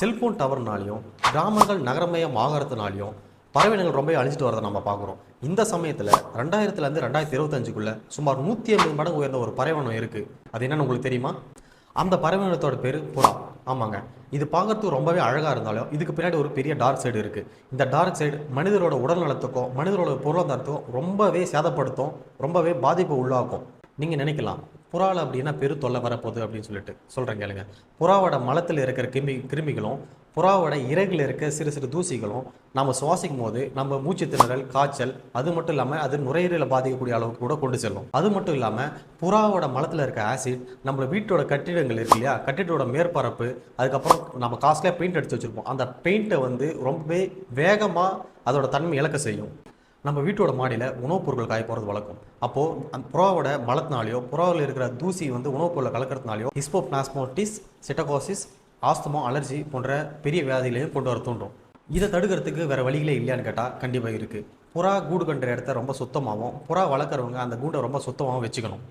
Cellphone டவர்னாலையும் கிராமங்கள் நகரமயம் ஆகிறதுனாலையும் பறவைகள் ரொம்ப அழிஞ்சிட்டு வரதை நம்ம பார்க்குறோம். இந்த சமயத்தில் ரெண்டாயிரத்துலேருந்து ரெண்டாயிரத்தி இருபத்தஞ்சுக்குள்ளே சுமார் நூற்றி ஐம்பது மடங்கு உயர்ந்த ஒரு பறவைனம் இருக்குது அது என்னென்னு உங்களுக்கு தெரியுமா? அந்த பறவைனத்தோட பேர் புறா. ஆமாங்க. இது பார்க்கறதுக்கு ரொம்பவே அழகாக இருந்தாலும் இதுக்கு பின்னாடி ஒரு பெரிய டார்க் சைடு இருக்குது இந்த டார்க் சைடு மனிதரோட உடல் நலத்துக்கும் மனிதரோட பொருளாதாரத்துக்கும் ரொம்பவே சேதப்படுத்தும் ரொம்பவே பாதிப்பு உள்ளாக்கும். நீங்கள் நினைக்கலாம். புறாவில் அப்படின்னா பெரு தொல்லை வரப்போகுது அப்படின்னு சொல்லிட்டு சொல்கிறேன் கேளுங்க. புறாவோட மலத்தில் இருக்கிற கிருமி கிருமிகளும் புறாவோட இறகில் இருக்க சிறு சிறு தூசிகளும் நம்ம சுவாசிக்கும் போது நம்ம மூச்சு திணறல் காய்ச்சல் அது மட்டும் இல்லாமல் அது நுரையீரலை பாதிக்கக்கூடிய அளவுக்கு கூட கொண்டு செல்லும். அது மட்டும் இல்லாமல் புறாவோட மலத்தில் இருக்க ஆசிட் நம்ம வீட்டோட கட்டிடங்கள் இருக்கு இல்லையா? கட்டிடத்தோட மேற்பரப்பு அதுக்கப்புறம் நம்ம காஸ்ட்லியாக பெயிண்ட் அடித்து வச்சுருப்போம். அந்த பெயிண்ட்டை வந்து ரொம்பவே வேகமாக அதோட தன்மை இழக்க செய்யும். நம்ம வீட்டோட மாடியில் உணவுப் பொருட்கள் காய போகிறது வழக்கம். அப்போது அந்த புறாவோட மலத்தினாலேயோ புறாவில் இருக்கிற தூசி வந்து உணவுப் பொருளை கலக்கிறதுனாலையோ ஹிஸ்போப்ளாஸ்மோட்டிஸ் சிட்டகோசிஸ் ஆஸ்துமோ அலர்ஜி போன்ற பெரிய வியாதிகளையும் கொண்டு வர தூண்டும் இதை தடுக்கிறதுக்கு வேறு வழிகளே இல்லையான்னு கேட்டால் கண்டிப்பாக இருக்குது புறா கூடு கட்டுற இடத்த ரொம்ப சுத்தமாகவும் புறா வளர்க்குறவங்க அந்த கூண்டை ரொம்ப சுத்தமாகவும் வச்சுக்கணும்.